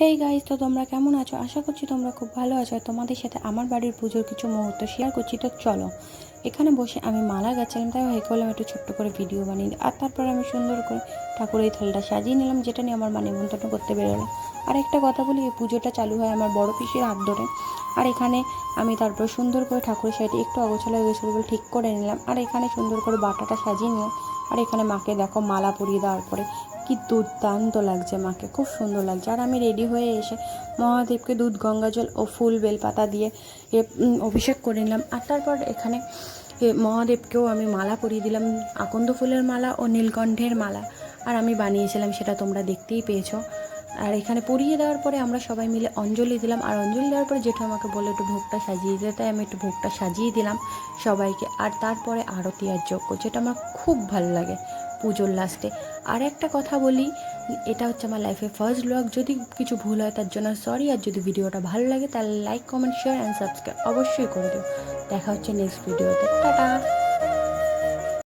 Hey guys তো তোমরা কেমন আছো? আশা করছি তোমরা খুব ভালো আছো তোমাদের সাথে আমার বাড়ির পুজোর কিছু মুহূর্ত শেয়ার করছি। তো চলো, এখানে বসে আমি মালা গাচ্ছিলাম তাই হয়ে করলাম একটু ছোট্ট করে ভিডিও বানিয়ে। আর তারপর আমি সুন্দর করে ঠাকুরের থালটা সাজিয়ে নিলাম, যেটা নিয়ে আমার মা নিমন্ত্রণ করতে বেরোলো আর একটা কথা বলি, এই পুজোটা চালু হয় আমার বড় পিসির হাত ধরে। আর এখানে আমি তারপর সুন্দর করে ঠাকুরের সাইডে একটু অগোছালো হয়ে গেছিল বলে ঠিক করে নিলাম। আর এখানে সুন্দর করে বাটাটা সাজিয়ে নিলাম। আর এখানে মাকে দেখো মালা পরিয়ে দেওয়ার পরে কি দুর্দান্ত লাগছে মাকে খুব সুন্দর লাগছে। আর আমি রেডি হয়ে এসে মহাদেবকে দুধ গঙ্গা জল ও ফুল বেলপাতা দিয়ে এ, অভিষেক করে নিলাম। আর তারপর এখানে মহাদেবকেও আমি মালা পরিয়ে দিলাম আকন্দ ফুলের মালা ও নীলকণ্ঠের মালা। আর আমি বানিয়েছিলাম সেটা তোমরা দেখতেই পেয়েছ। আর এখানে পরিয়ে দেওয়ার পরে আমরা সবাই মিলে অঞ্জলি দিলাম। আর অঞ্জলি দেওয়ার পরে জেঠু আমাকে বলে একটু ভোগটা সাজিয়ে দিতে তাই আমি একটু ভোগটা সাজিয়ে দিলাম সবাইকে। আর তারপরে আরতি আর যজ্ঞ যেটা আমার খুব ভালো লাগে। পুজোর লাস্টে আর একটা কথা বলি, এটা হচ্ছে আমার লাইফে ফার্স্ট ব্লগ যদি কিছু ভুল হয়, তার জন্য সরি আর যদি ভিডিওটা ভালো লাগে, তাহলে like comment share and subscribe অবশ্যই করে দিও। দেখা হচ্ছে নেক্সট ভিডিওতে টাটা!